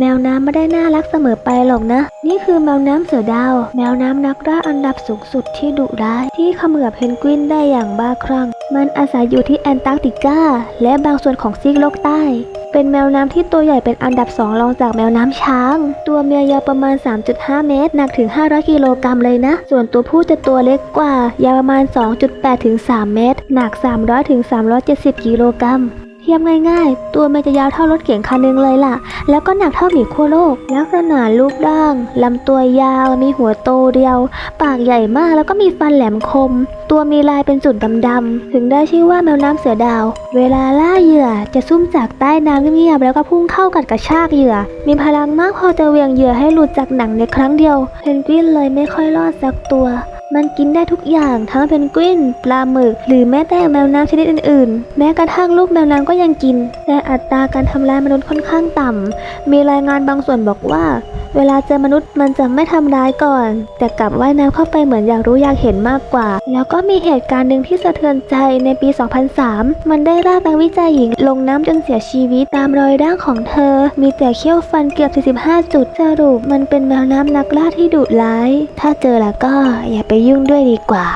แมวน้ำไม่ได้น่ารักเสมอไปหรอกนะ นี่คือแมวน้ำเสือดาว แมวน้ำนักล่าอันดับสูงสุดที่ดุร้าย ที่เขมือบเพนกวินได้อย่างบ้าคลั่ง มันอาศัยอยู่ที่แอนตาร์กติกา และบางส่วนของซีกโลกใต้ เป็นแมวน้ำที่ตัวใหญ่เป็นอันดับสองรองจากแมวน้ำช้าง ตัวเมียยาวประมาณ 3.5 เมตร หนักถึง 500 กิโลกรัมเลยนะ ส่วนตัวผู้จะตัวเล็กกว่า ยาวประมาณ 2.8 ถึง 3 เมตร หนัก 300 ถึง 370 กิโลกรัม เทียบง่ายๆ ตัวมันจะยาวเท่ารถเก๋งคันหนึงเลยล่ะ แล้วก็หนักเท่าหมีขั้วโลก ลักษณะรูปร่างลำตัวยาว มีหัวโตเรียว ปากใหญ่มากแล้วก็มีฟันแหลมคม ตัวมีลายเป็นจุดดำๆ ถึงได้ชื่อว่าแมวน้ำเสือดาว เวลาล่าเหยื่อจะซุ่มจากใต้น้ำเงียบๆแล้วก็พุ่งเข้ากัดกระชากเหยื่อ มีพลังมากพอจะเวียงเหยื่อให้หลุดจากหนังในครั้งเดียว เพนกวินเลยไม่ค่อยรอดสักตัว มันกินได้ทุกอย่างทั้งเพนกวิน ปลาหมึก หรือแม้แต่แมวน้ำชนิดอื่นๆ แม้กระทั่งลูกแมวน้ำก็ยังกิน แต่อัตราการทำลายมนุษย์ค่อนข้างต่ำมีรายงานบางส่วนบอกว่า เวลาเจอมนุษย์มันจะไม่ทำร้ายก่อน แต่กลับว่ายน้ำเข้าไปเหมือนอยากรู้อยากเห็นมากกว่า แล้วก็มีเหตุการณ์หนึ่งที่สะเทือนใจในปี 2003 มันได้ลากนักวิจัยหญิง ลงน้ำจนเสียชีวิตตามรอยร่างของเธอ มีแต่เขี้ยวฟันเกือบ 45 จุดสรุปมันเป็นแมวน้ำนักล่าที่ดุร้าย ถ้าเจอแล้วก็อย่าไปยุ่งด้วยดีกว่า